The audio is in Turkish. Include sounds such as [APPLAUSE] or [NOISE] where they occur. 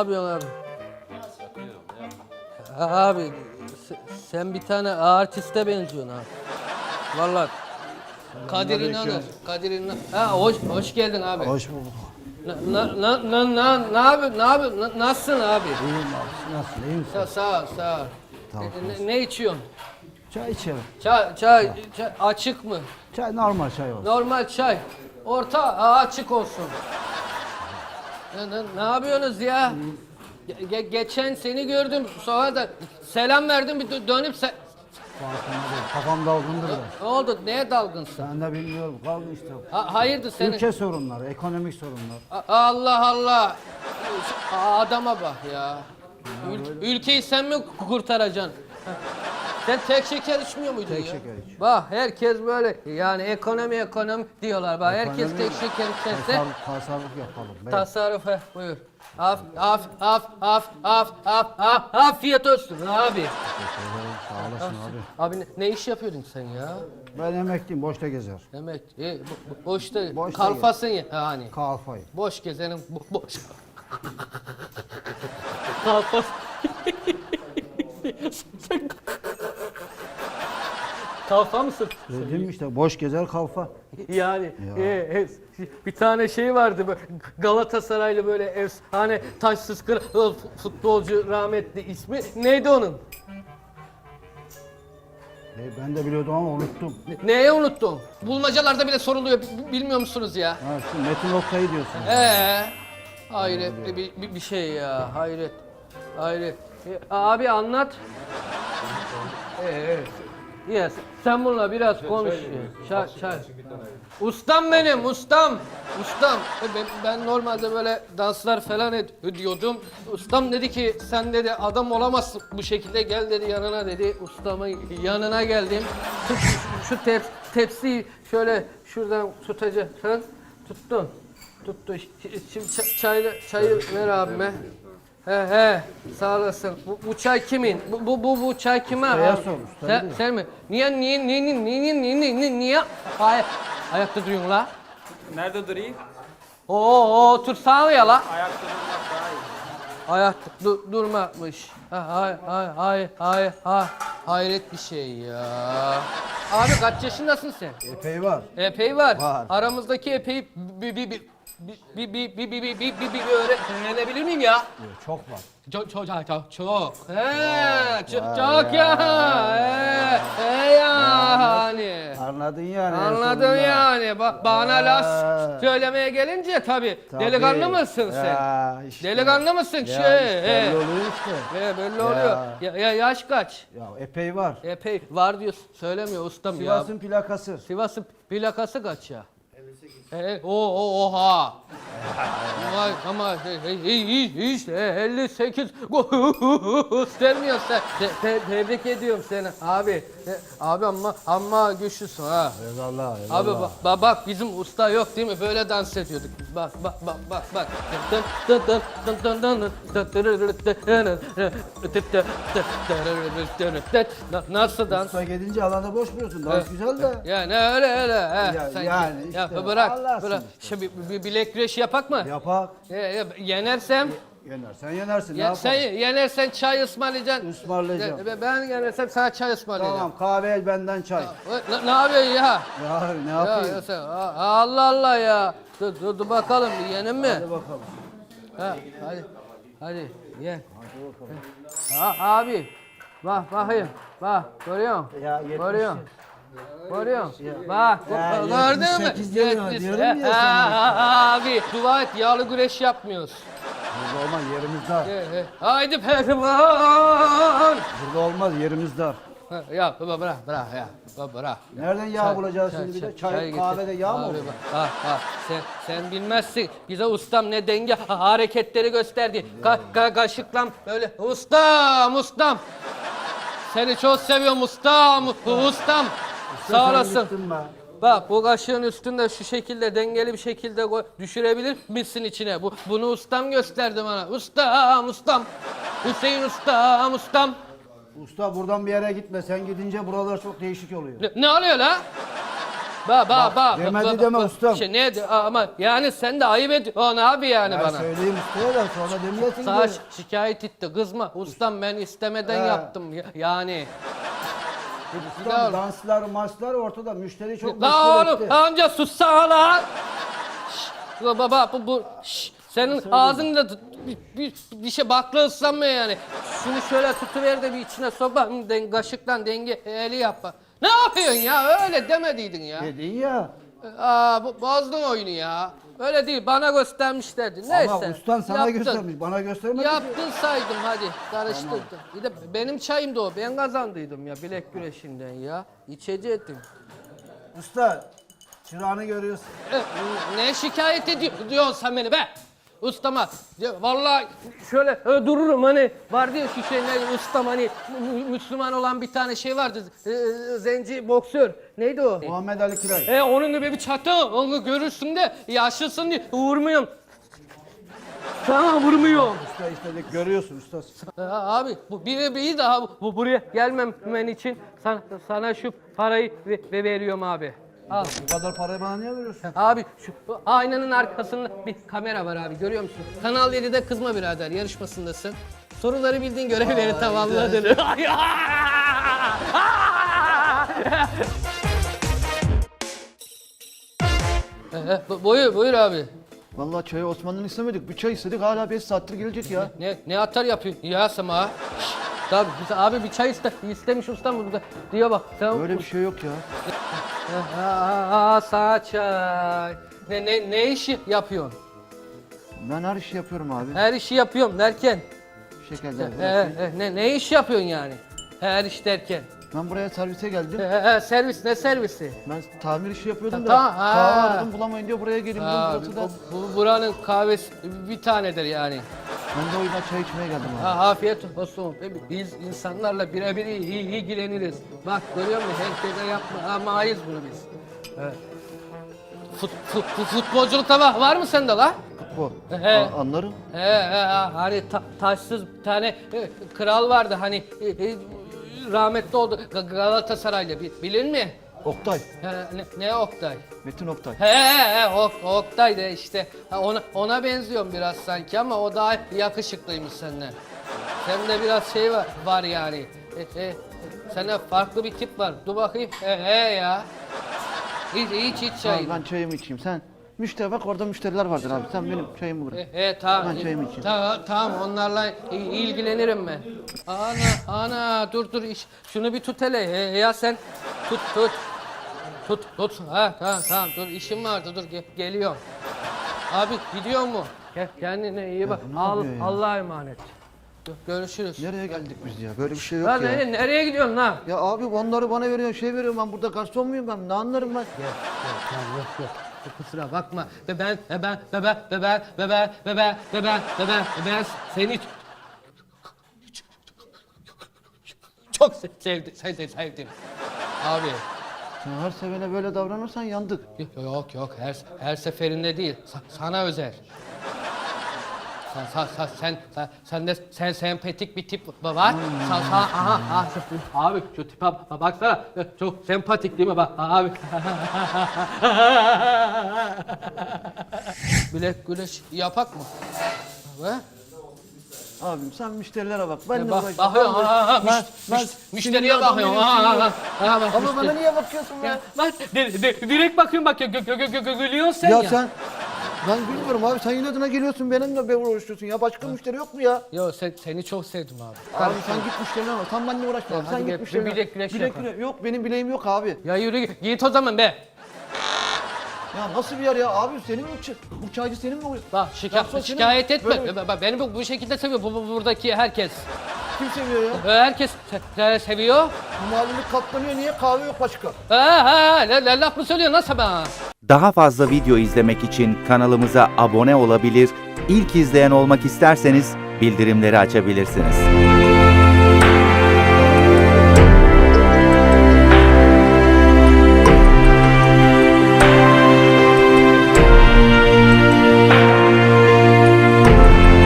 yapıyorsun abi? Abi se- sen bir tane artiste benziyorsun abi. Vallahi. Kadir İnanır. Kadir İnanır. Ha hoş hoş geldin abi. Hoş bulduk. Na na na na ne yapıyorsun? Ne yapıyorsun? Na- Nasılsın abi? İyiyim abi. Nasıl? İyi misin? Sağ sağ ol, sağ ol. Tamam. Ne, ne içiyorsun? Çay içelim. Çay, çay, çay açık mı? Çay normal çay olsun. Normal çay. Orta açık olsun. Ne, ne, ne yapıyorsunuz ya? Ge- ge- geçen seni gördüm. Da selam verdim bir dö- dönüp se- Farkında değil. Kafam dalgındır da. ne oldu? Neye dalgınsın? Ben de bilmiyorum. Kaldı işte. Ha, hayırdır senin? Ülke sorunları, ekonomik sorunlar. A- Allah Allah. Adama bak ya. Ül- ülkeyi sen mi kurtaracaksın? Sen tek şeker içmiyor muydun Tek ya? şeker içiyorum. Bak herkes böyle yani ekonomi ekonomi diyorlar. Bak herkes tek şeker içerse Tasarruf, tasarruf yapalım. Bey. tasarruf he, buyur. Af af af af af af af afiyet olsun abi. Sağ olasın abi. Abi ne, ne iş yapıyordun sen ya? Ben emekliyim. Boşta gezer. Demek e, bu- bu- boşta Boşta kalfasın ya yani. Kalfayı. Boş gezenin bo boş. [LAUGHS] Kalfas. [LAUGHS] Sen Kalfa mısın? Dedim işte boş gezer kalfa. Yani Ya. e, e, bir tane şey vardı böyle Galatasaraylı böyle efsane taşsız kral futbolcu rahmetli ismi neydi onun? E, ben de biliyordum ama unuttum. Ne- Neye unuttun? Bulmacalarda bile soruluyor bi- bilmiyor musunuz ya? Ha, şu Metin Oktay'ı diyorsun. Ee, hayret bir, bir, bir şey ya hayret. Hayret. E, abi anlat. Ee, yes. Sen bununla biraz konuş. Çay, çay. Ustam benim, ustam. Ustam. E, Ben, ben normalde böyle danslar falan ed- ediyordum. Ustam dedi ki sen dedi adam olamazsın bu şekilde gel dedi yanına dedi. Ustamın yanına geldim. Tut şu tep- tepsiyi şöyle şuradan tutacaksın. Tuttun. Tuttu. Şimdi çayı, çayı ver abime. He he sağ olasın. Bu, bu çay kimin? Bu bu bu, bu çay kime? Ustaya sor, Sen, bilir. sen mi? Niye niye niye niye niye niye niye niye niye? Ay, ayakta duruyorsun la. Nerede durayım? Oo otursana ya la. Ayakta durmak daha iyi. Ayakta du- durmakmış. Ha, hay hay hay hay hay. Hayret bir şey ya. Abi kaç yaşındasın sen? Epey var. Epey var. Var. Aramızdaki epey bir bir bir bir bir bir bir bir bir bir bir öğrenebilir miyim ya? Çok var. Çok çok çok çok çok. He, çok çok ya. He, he yani. Anladın yani. en Anladın sonunda. yani. Ba- bana Ya. laf söylemeye gelince tabii. Tabii. Delikanlı mısın sen? Ya işte. Delikanlı mısın? Ya şey, işte he. oluyor işte. He, belli oluyor. Ya, ya yaş kaç? Ya epey var. Epey var diyor söylemiyor ustam ya. Sivas'ın plakası. Sivas'ın plakası kaç ya? 58. E, o, o, oha. Ama e, e, e, işte 58 göstermiyorsun sen. Te- te- tebrik ediyorum seni abi. E, abi ama ama güçlüsün ha. Eyvallah eyvallah. Abi bak, bak, bak bizim usta yok değil mi? Böyle dans ediyorduk biz. Bak bak bak bak bak. Nasıl dans? Usta gidince alanda boş buluyorsun. Dans güzel de. Yani öyle öyle. He, Ya- sen- yani ya işte, bırak, Allah'sın işte. Şimdi bir, bilek güreşi yapak mı? Yapak. Ya, ya, yenersem, Yenersen yenersin. ne ya, sen yapalım? yenersen çay ısmarlayacaksın. Ismarlayacağım. Ya, Ben yenersem sana çay ısmarlayacağım. Tamam kahve benden çay. Ne, ne yapıyorsun ya? Ya ne Ya, yapayım? ya sen, a- Allah Allah ya. Dur, dur, dur bakalım yenin mi? Hadi bakalım. Ha, hadi. Hadi ye. Ha, abi. Bak bakayım. Bak görüyor musun? Ya, yetmiş. Görüyor musun? Musun? Bak Ya, gördün mü? 78 diyor ya, Yetmiş. diyorum ya Ha, sana. ha, Abi dua et yağlı güreş yapmıyoruz. Burada olmaz yerimiz dar. He, he. Haydi pehlivan. Burada olmaz yerimiz dar. Ha, Ya baba bırak bırak ya. Baba bırak. Nereden yağ bulacağız şimdi bir de? çay- çay kahvede getir. yağ mı Abi olur? bak, Ha, ha. Sen, sen bilmezsin. Bize ustam ne denge ha- hareketleri gösterdi. Ka ka kaşıkla böyle ustam ustam. Seni çok seviyorum ustam ustam. Sağ olasın. Bak bu kaşığın üstünde şu şekilde dengeli bir şekilde koy- düşürebilir misin içine? Bu bunu ustam gösterdi bana. Ustam ustam. Hüseyin ustam ustam. Usta buradan bir yere gitme. Sen gidince buralar çok değişik oluyor. Ne, ne oluyor la? Ba ba ba. Demedi ba- deme ba- ustam. Şey, ne ama yani sen de ayıp ediyorsun abi yani Ben bana. söyleyeyim ustaya da sonra demeyesin Sana şikayet etti kızma. Ustam ben istemeden He. yaptım ya- yani. Ustam danslar maçlar ortada müşteri çok La meşgul oğlum etti. amca sussana lan. Şşş, la baba bu, bu şşş, senin ağzında bir, bir, bir şey bakla ıslanmıyor yani. Şunu şöyle tutuver de bir içine sopa hı, den, kaşıkla denge eli yap. Ne yapıyorsun ya öyle demediydin ya. Dedin ya. Aa bu, bozdun oyunu ya. Öyle değil bana göstermişlerdi. Neyse. Ama ustan sana yaptın. göstermiş. Bana göstermedi. Yaptın saydım hadi karıştırdın. Bir de benim çayımdı o ben kazandıydım ya bilek güreşinden ya. İçecektim. Usta çırağını görüyorsun. E, Ne şikayet ediyor, diyorsun sen beni be? Ustama. Ya vallahi şöyle e, dururum hani vardı ya şu şey ne ustam hani Mü- Mü- Müslüman olan bir tane şey vardı. e, zenci boksör. Neydi o? Muhammed Ali Kiray. E onun gibi bir çatı onu görürsün de yaşlısın diye vurmuyorum. Sana vurmuyorum. Usta istedik görüyorsun usta. Ya abi bu bir bir daha bu, bu buraya gelmemen için sana, sana şu parayı ve veriyorum abi. Al. Bu kadar parayı bana niye veriyorsun? Abi şu aynanın arkasında bir kamera var abi görüyor musun? Kanal 7'de kızma birader yarışmasındasın. Soruları bildiğin görevleri tamamladın. Ee, bu- buyur buyur abi. Vallahi çayı Osman'dan istemedik. Bir çay istedik hala 5 saattir gelecek ya. Ne ne atar yapıyorsun ya Sema? Tabii biz abi bir çay iste, istemiş ustam burada diyor bak. Sen Öyle bir şey yok ya. Aa, sağ çay. Ne, ne, ne işi yapıyorsun? Ben her işi yapıyorum abi. Her işi yapıyorum derken. Şekerler. Bırakayım. he, ne, ne iş yapıyorsun yani? Her iş derken. Ben buraya servise geldim. He, he, servis ne servisi? Ben tamir işi yapıyordum da Ta- ha. kahve aradım bulamayınca buraya geleyim dedim. Aa, Burası da. bu, bu- buranın kahvesi bir tanedir yani. Ben de o yüzden çay içmeye geldim abi. Ha, afiyet olsun. Biz insanlarla birebir il- ilgileniriz. Bak görüyor musun? Herkese yapma. Amayız bunu biz. Evet. Fut, fut, fut- futbolculukta var, var mı sende la? Bu. He. A- anlarım. He, he, ha, hani ta- taşsız bir tane e, kral vardı hani e, e, rahmetli oldu Ga- Galatasaraylı Bi- bilir mi? Oktay. He, ne, ne Oktay? Metin Oktay. He he he Ok- Oktay da işte Ha, ona ona benziyorum biraz sanki ama o daha yakışıklıymış senden. Sende biraz şey var var yani. E, e, sende farklı bir tip var. Dur bakayım. He he ya. İç iç iç Tamam, çayını. ben çayımı içeyim. Sen müşteri bak orada müşteriler vardır abi. Sen benim çayımı bırak. E, e, tamam. Ben çayımı içeyim. Tamam, tamam onlarla i- ilgilenirim ben. Ana, ana dur dur iş. Şunu bir tut hele. E, ya sen tut tut. Tut tut. Ha tamam tamam dur işim vardı dur ge- geliyorum. Abi gidiyor mu? Gel, kendine iyi bak. ne Al, yapıyor ya? Allah'a emanet. Gö- Görüşürüz. Nereye geldik biz ya? Böyle bir şey yok Lan ya. nereye, nereye gidiyorsun lan? Ya abi onları bana veriyor, şey veriyor. Ben burada garson muyum ben? Ne anlarım ben? Gel, gel, yok yok. Kusura bakma. Ve ben, ve ben, ve ben, ve ben, ve ben, ve ben, ve ben, ve ben, ve ben seni çok se- sevdim, sevdim, sevdim. Abi, Sen her sevene böyle davranırsan yandık. yok yok her her seferinde değil. Sa- sana özel. Sen, sen, sen, sen, sen, sende sen sempatik bir tip var. Sen, sen, aha, aha, abi şu tipe ba- baksana. Çok sempatik değil mi bak abi. [LAUGHS] Bilek güreş yapak mı? Ve? Abim sen müşterilere bak. Ben de Bak, bakıyorum. De- Ha, ha, ben- müş- müş- müşteriye değilim, Ha, ha, ha. Ha, bak, Ama bana müşteri- niye bakıyorsun ya? Ya, Bak di- di- direkt bakıyorum bak gö- gö- gö- gö- gülüyorsun sen Ya ya. sen ben bilmiyorum abi sen inadına geliyorsun benimle be uğraşıyorsun ya başka müşteri yok mu ya? Yo sen, seni çok sevdim abi. Abi sen git müşterine bak sen benimle uğraşma abi hadi sen gel, git müşterine. bir bilek güreşi yapalım. güre- Yok benim bileğim yok abi. Ya yürü git- git o zaman be. Ya nasıl bir yer ya abi senin mi ç- bu çaycı senin mi? Bak şika- Garson senin şikayet mi? etme. Böyle- Beni bu, bu şekilde seviyor bu, bu- buradaki herkes. Kim seviyor ya? Herkes se- se- seviyor. Bu mahallelik katlanıyor niye kahve yok başka? Ha ha la, la, laf mı söylüyor nasıl bana? Daha fazla video izlemek için kanalımıza abone olabilir, ilk izleyen olmak isterseniz bildirimleri açabilirsiniz.